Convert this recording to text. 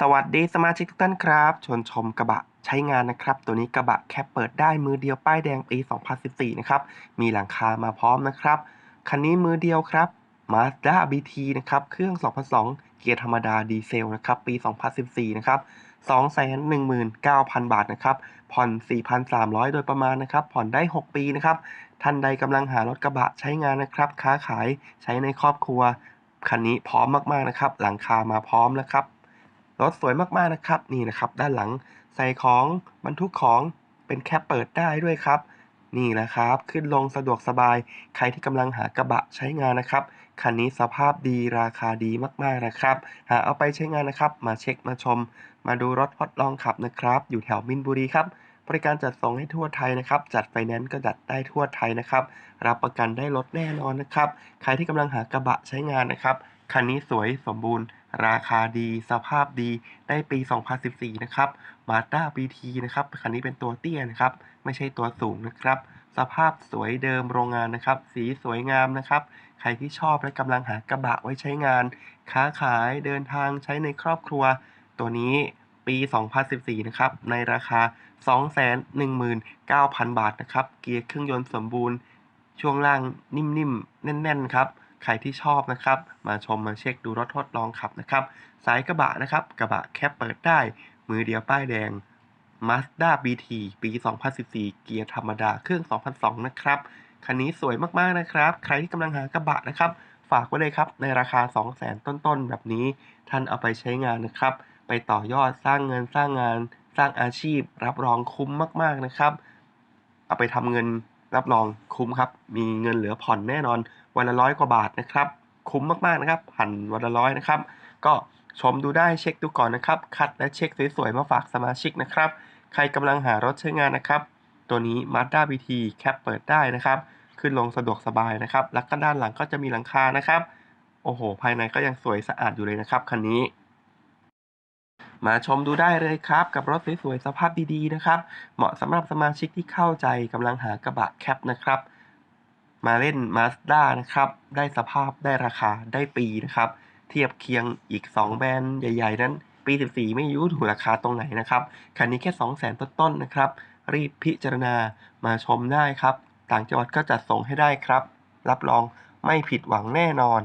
สวัสดีสมาชิกทุกท่านครับชวนชมกระบะใช้งานนะครับ ตัวนี้กระบะแค่เปิดได้มือเดียวป้ายแดงปี 2014 นะครับ มีหลังคามาพร้อมนะครับ คันนี้มือเดียวครับ Mazda BT นะครับ เครื่อง 2002 เกียร์ธรรมดาดีเซลนะครับ ปี 2014 นะครับ 219,000 บาทนะครับ ผ่อน 4,300 โดยประมาณนะครับ ผ่อนได้ 6 ปีนะครับ ท่านใดกำลังหารถกระบะใช้งานนะครับ ค้าขายใช้ในครอบครัว คันนี้พร้อมมากๆนะครับ หลังคามาพร้อมแล้วครับ รถสวยมากๆนะครับ นี่นะครับ ด้านหลังใส่ของบรรทุกของเป็นแค่เปิดได้ด้วยครับ นี่แหละครับ ขึ้นลงสะดวกสบาย ใครที่กำลังหากระบะใช้งานนะครับ คันนี้สภาพดีราคาดีมากๆนะครับ หาเอาไปใช้งานนะครับ มาเช็คมาชม มาดูรถทดลองขับนะครับ อยู่แถวมินบุรีครับบริการจัดส่งให้ทั่วไทยนะครับ จัดไฟแนนซ์ก็จัดได้ทั่วไทยนะครับ รับประกันได้รถแน่นอนนะครับ ใครที่กำลังหากระบะใช้งานนะครับ คันนี้สวยสมบูรณ์ ราคาดีสภาพดีได้ปี 2014 นะครับ Mazda BT นะครับคันนี้เป็นตัวเตี้ยนะครับ ไม่ใช่ตัวสูงนะครับ สภาพสวยเดิมโรงงานนะครับ สีสวยงามนะครับ ใครที่ชอบและกำลังหากระบะไว้ใช้งาน ค้าขายเดินทางใช้ในครอบครัว ตัวนี้ปี 2014 นะครับ ในราคา 219,000 บาทนะครับ เกียร์เครื่องยนต์สมบูรณ์ ช่วงล่างนิ่มๆ แน่น ๆ ครับ ใครที่ชอบนะครับ มาชมมาเช็คดูรถทดลองขับนะครับ สายกระบะนะครับ กระบะแคปเปิดได้ มือเดียวป้ายแดง Mazda BT ปี 2014 เกียร์ธรรมดาเครื่อง 2002 นะครับ คันนี้สวยมากๆนะครับ ใครที่กำลังหากระบะนะครับ ฝากไว้เลยครับ ในราคา 200,000 ต้นๆ แบบนี้ ท่านเอาไปใช้งานนะครับ ไปต่อยอดสร้างเงินสร้างงาน สร้างอาชีพ รับรองคุ้มมากๆนะครับ เอาไปทำเงินรับรองคุ้มครับ มีเงินเหลือผ่อนแน่นอน วันละร้อยกว่าบาทนะครับ คุ้มมากๆนะครับผ่อนวันละร้อยนะครับ ก็ชมดูได้เช็คดูก่อนนะครับ คัดและเช็คสวยๆมาฝากสมาชิกนะครับ ใครกำลังหารถใช้งานนะครับ ตัวนี้ Mazda BT แคปเปิดได้นะครับ ขึ้นลงสะดวกสบายนะครับ แล้วก็ด้านหลังก็จะมีหลังคานะครับ โอ้โห ภายในก็ยังสวยสะอาดอยู่เลยนะครับคันนี้ มาชมดูได้เลยครับ กับรถสวยๆสภาพดีๆนะครับ เหมาะสำหรับสมาชิกที่เข้าใจกำลังหากระบะแคปนะครับ มาเล่น Mazda นะครับ ได้สภาพได้ราคาได้ปีนะครับ เทียบเคียงอีก 2 แบรนด์ใหญ่ ๆ นั้น ปี 14 ไม่ยุ้ถูกราคาตรงไหนนะครับ คันนี้แค่ 200,000 ต้นๆนะครับ รีบพิจารณามาชมได้ครับ ต่างจังหวัดก็จัดส่งให้ได้ครับ รับรองไม่ผิดหวังแน่นอน